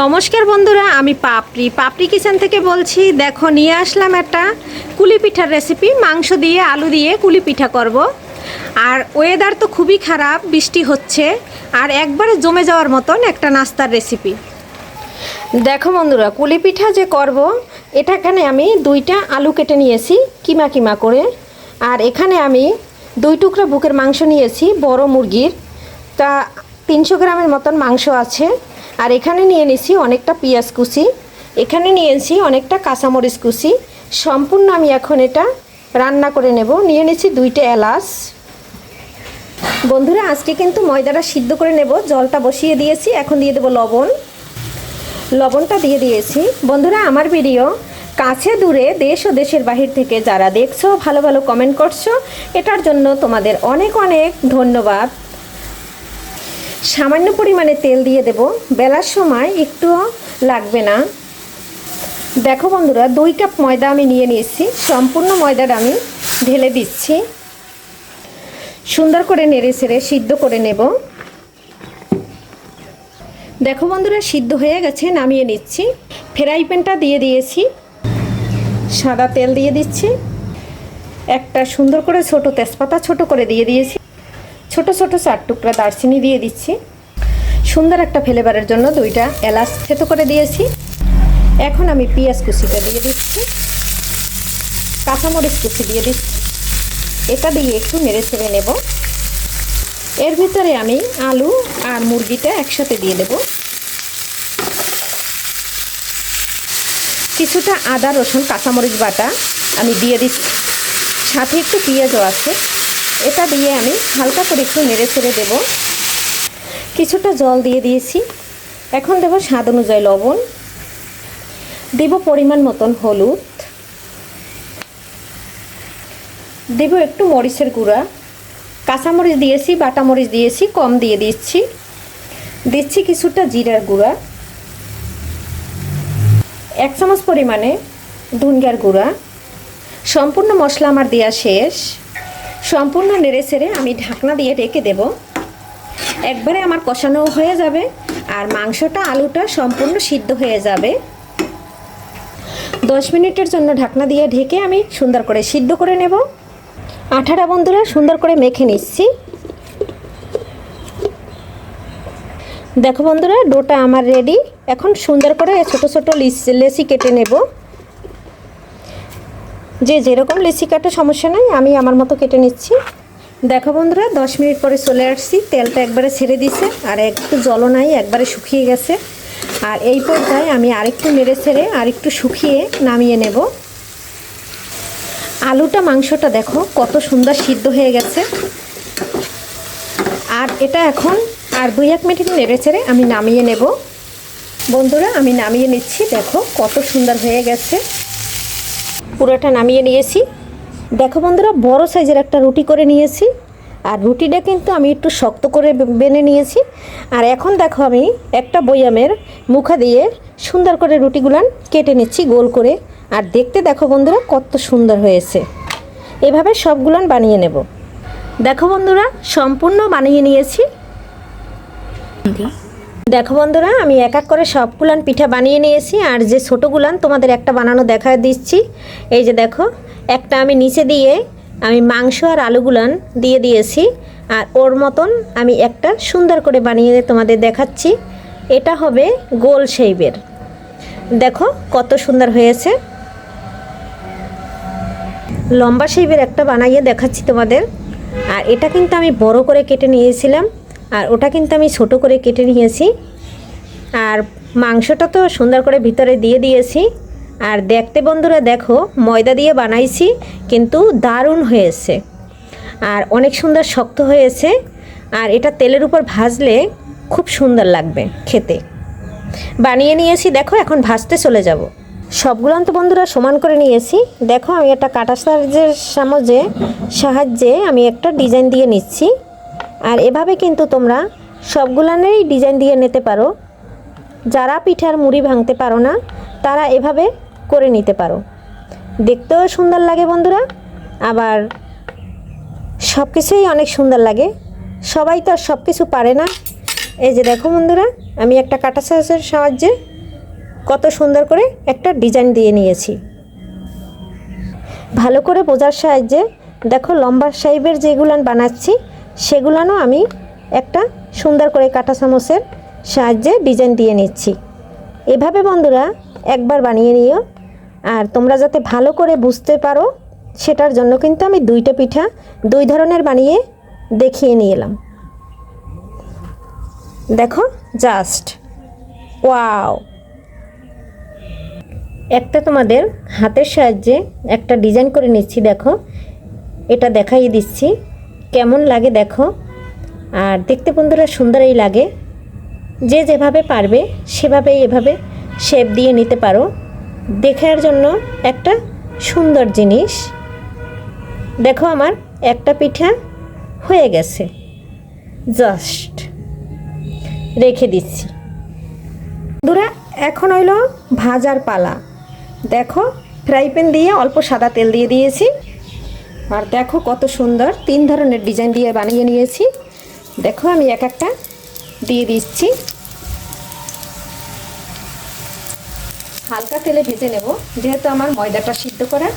নমস্কার বন্ধুরা, আমি পাপড়ি। পাপড়ি কিচেন থেকে বলছি, দেখো নিয়ে আসলাম একটা কুলি পিঠার রেসিপি মাংস দিয়ে, আলু দিয়ে কুলি পিঠা করব। আর ওয়েদার তো খুবই খারাপ, বৃষ্টি হচ্ছে, আর একবারে জমে যাওয়ার মতন একটা নাস্তার রেসিপি দেখো বন্ধুরা, কুলি পিঠা যে করব এটা এখানে আমি দুইটা আলু কেটে নিয়েছি, কিমা কিমা করে। আর এখানে আমি দুই টুকরা বুকের মাংস নিয়েছি, বড় মুরগির। তা তিনশো গ্রামের মতন মাংস আছে। আর এখানে নিয়ে নিয়েছি অনেকটা পেঁয়াজ কুচি। এখানে নিয়ে নিয়েছি অনেকটা কাঁচামরিচ কুচি। সম্পূর্ণ আমি এখন এটা রান্না করে নেব। নিয়ে নিয়েছি দুইটা এলাচ। বন্ধুরা, আজকে কিন্তু ময়দাটা সিদ্ধ করে নেব। জলটা বসিয়ে দিয়েছি। এখন দিয়ে দেবো লবণ। লবণটা দিয়ে দিয়েছি। বন্ধুরা, আমার ভিডিও কাছে দূরে দেশ ও দেশের বাহির থেকে যারা দেখছ, ভালো ভালো কমেন্ট করছ, এটার জন্য তোমাদের অনেক অনেক ধন্যবাদ। সামান্য পরিমাণে তেল দিয়ে দেব। বেলার সময় একটুও লাগবে না। দেখো বন্ধুরা, দুই কাপ ময়দা আমি নিয়ে নিয়েছি। সম্পূর্ণ ময়দাটা আমি ঢেলে দিচ্ছি। সুন্দর করে নেড়ে ছেড়ে সিদ্ধ করে নেব। দেখো বন্ধুরা, সিদ্ধ হয়ে গেছে, নামিয়ে নিচ্ছি। ফ্রাই প্যানটা দিয়ে দিয়েছি। সাদা তেল দিয়ে দিচ্ছি। একটা সুন্দর করে ছোট তেজপাতা ছোট করে দিয়ে দিয়েছি। ছোট ছোট চার টুকরা দারচিনি দিয়ে দিচ্ছি। সুন্দর একটা ফ্লেভারের জন্য দুইটা এলাচ থেতো করে দিয়েছি। এখন আমি পেঁয়াজ কুচিটা দিয়ে দিচ্ছি। কাঁচামরিচ কুচি দিয়ে দিচ্ছি। এটা দিয়ে একটু নেড়ে ছেড়ে নেব। এর ভিতরে আমি আলু আর মুরগিটা একসাথে দিয়ে দেব। কিছুটা আদা রসুন কাঁচামরিচ বাটা আমি দিয়ে দিচ্ছি। সাথে একটু পেঁয়াজও আছে। এটা দিয়ে আমি হালকা করে একটু নেড়ে ছেড়ে দেবো। কিছুটা জল দিয়ে দিয়েছি। এখন দেবো স্বাদ অনুযায়ী লবণ। দেব পরিমাণ মতন হলুদ। দেব একটু মরিচের গুঁড়া। কাঁচামরিচ দিয়েছি বাটা মরিচ দিয়েছি, কম দিয়ে দিচ্ছি। দিচ্ছি কিছুটা জিরার গুঁড়া। এক চামচ পরিমাণে ধুনগার গুঁড়া। সম্পূর্ণ মশলা আমার দেওয়া শেষ। সম্পূর্ণ নেড়ে ছেড়ে আমি ঢাকনা দিয়ে রেখে দেব। একবারে আমার কষানো হয়ে যাবে আর মাংসটা, আলুটা সম্পূর্ণ সিদ্ধ হয়ে যাবে। দশ মিনিটের জন্য ঢাকনা দিয়ে ঢেকে আমি সুন্দর করে সিদ্ধ করে নেব। আঠাটা বন্ধুরা, সুন্দর করে মেখে নিচ্ছি। দেখো বন্ধুরা, ডোটা আমার রেডি এখন সুন্দর করে ছোট ছোট লেসি কেটে নেব। যে যেরকম লেসি কাটে সমস্যা নাই, আমি আমার মতো কেটে নিচ্ছি। দেখো বন্ধুরা, দশ মিনিট পরে চলে আসছি। তেলটা একবারে ছেড়ে দিছে, আর একটু জলও নাই, একবারে শুকিয়ে গেছে। আর এই পর্যায়ে আমি আরেকটু নেড়ে ছেড়ে আরেকটু শুকিয়ে নামিয়ে নেব। আলুটা, মাংসটা দেখো কত সুন্দর সিদ্ধ হয়ে গেছে। আর এটা এখন আর দুই এক মিনিট নেড়ে ছেড়ে আমি নামিয়ে নেব। বন্ধুরা, আমি নামিয়ে নিচ্ছি, দেখো কত সুন্দর হয়ে গেছে। পুরোটা নামিয়ে নিয়েছি। দেখো বন্ধুরা, বড় সাইজের একটা রুটি করে নিয়েছি। আর রুটিটা কিন্তু আমি একটু শক্ত করে বেনে নিয়েছি। আর এখন দেখো আমি একটা বয়ামের মুখা দিয়ে সুন্দর করে রুটিগুলান কেটে নিচ্ছি গোল করে। আর দেখতে দেখো বন্ধুরা, কত সুন্দর হয়েছে। এভাবে সবগুলান বানিয়ে নেব। দেখো বন্ধুরা, সম্পূর্ণ বানিয়ে নিয়েছি। দেখো বন্ধুরা, আমি এক এক করে সবগুলান পিঠা বানিয়ে নিয়েছি, আর যে ছোটো গুলান তোমাদের একটা বানানো দেখা দিচ্ছি। এই যে দেখো, একটা আমি নিচে দিয়ে আমি মাংস আর আলুগুলান দিয়ে দিয়েছি, আর ওর মতন আমি একটা সুন্দর করে বানিয়ে তোমাদের দেখাচ্ছি। এটা হবে গোল শেপের। দেখো কত সুন্দর হয়েছে। লম্বা শেপের একটা বানাইয়ে দেখাচ্ছি তোমাদের। আর এটা কিন্তু আমি বড় করে কেটে নিয়েছিলাম। আর ওটা কিন্তু আমি ছোট করে কেটে নিয়েছি। আর মাংসটা তো সুন্দর করে ভিতরে দিয়ে দিয়েছি। আর দেখতে বন্ধুরা দেখো, ময়দা দিয়ে বানাইছি, কিন্তু দারুণ হয়েছে। আর অনেক সুন্দর শক্ত হয়েছে। আর এটা তেলের উপর ভাজলে খুব সুন্দর লাগবে খেতে। বানিয়ে নিয়েছি, দেখো, এখন ভাজতে চলে যাব। সবগুলো তো বন্ধুরা সমান করে নিয়েছি। দেখো, আমি একটা কাটা সাহায্যের সামজে সাহায্যে আমি একটা ডিজাইন দিয়ে নিচ্ছি। আর এভাবে কিন্তু তোমরা সবগুলানেরই ডিজাইন দিয়ে নিতে পারো। যারা পিঠার মুড়ি ভাঙতে পারো না, তারা এভাবে করে নিতে পারো। দেখতেও সুন্দর লাগে বন্ধুরা, আবার সব কিছুই অনেক সুন্দর লাগে। সবাই তো আর সব কিছু পারে না। এই যে দেখো বন্ধুরা, আমি একটা কাটা সাহায্যের সাহায্যে কত সুন্দর করে একটা ডিজাইন দিয়ে নিয়েছি। ভালো করে বোঝার সাহায্যে দেখো লম্বা সাইবের যেগুলান বানাচ্ছি সেগুলানও আমি একটা সুন্দর করে কাটা চামচের সাহায্যে ডিজাইন দিয়ে নিচ্ছি। এভাবে বন্ধুরা একবার বানিয়ে নিও। আর তোমরা যাতে ভালো করে বুঝতে পারো, সেটার জন্য কিন্তু আমি দুইটা পিঠা, দুই ধরনের বানিয়ে দেখিয়ে নিয়ে এলাম। দেখো জাস্ট ওয়াও একটা তোমাদের হাতের সাহায্যে একটা ডিজাইন করে নিচ্ছি, দেখো। এটা দেখাই দিচ্ছি। কেমন লাগে দেখো। আর দেখতে বন্ধুরা সুন্দরই লাগে। যে যেভাবে পারবে, সেভাবেই এভাবে শেপ দিয়ে নিতে পারো। দেখার জন্য একটা সুন্দর জিনিস। দেখো আমার একটা পিঠা হয়ে গেছে। জাস্ট রেখে দিচ্ছি। বন্ধুরা, এখন হইল ভাজার পালা। দেখো ফ্রাই প্যান দিয়ে অল্প সাদা তেল দিয়ে দিয়েছি। আর দেখো কত সুন্দর, তিন ধরনের ডিজাইন দিয়ে বানিয়ে নিয়েছি। দেখো আমি এক একটা দিয়ে দিচ্ছি। হালকা তেলে ভেজে নেব, যেহেতু আমার ময়দাটা সিদ্ধ করা।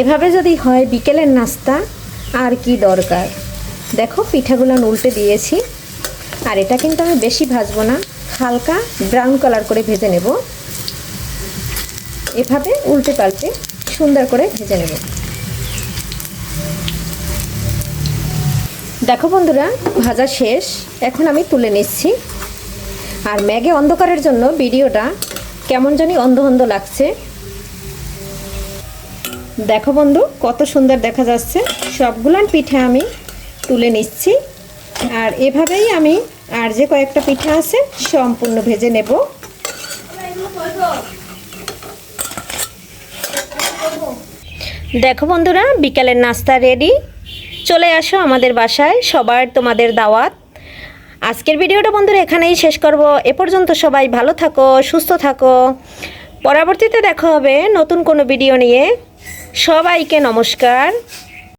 এভাবে যদি হয় বিকেলের নাস্তা, আর কি দরকার? দেখো পিঠাগুলো উল্টে দিয়েছি। আর এটা কিন্তু আমি বেশি ভাজবো না, হালকা ব্রাউন কালার করে ভেজে নেব। এভাবে উল্টে পাল্টে সুন্দর করে ভেজে নেব। দেখো বন্ধুরা, ভাজা শেষ। এখন আমি তুলে নিচ্ছি। আর ম্যাগে অন্ধকারের জন্য ভিডিওটা কেমন জানি অন্ধ অন্ধ লাগছে। দেখো বন্ধু, কত সুন্দর দেখা যাচ্ছে। সবগুলান পিঠে আমি তুলে নিচ্ছি। আর এভাবেই আমি আর যে কয়েকটা পিঠা আছে, সম্পূর্ণ ভেজে নেব। দেখো বন্ধুরা, বিকালের নাস্তা রেডি চলে আসো আমাদের বাসায়, সবার তোমাদের দাওয়াত। আজকের ভিডিওটা বন্ধুরা এখানেই শেষ করব। এ পর্যন্ত সবাই ভালো থাকো, সুস্থ থাকো। পরবর্তীতে দেখা হবে নতুন কোনো ভিডিও নিয়ে। সবাইকে নমস্কার।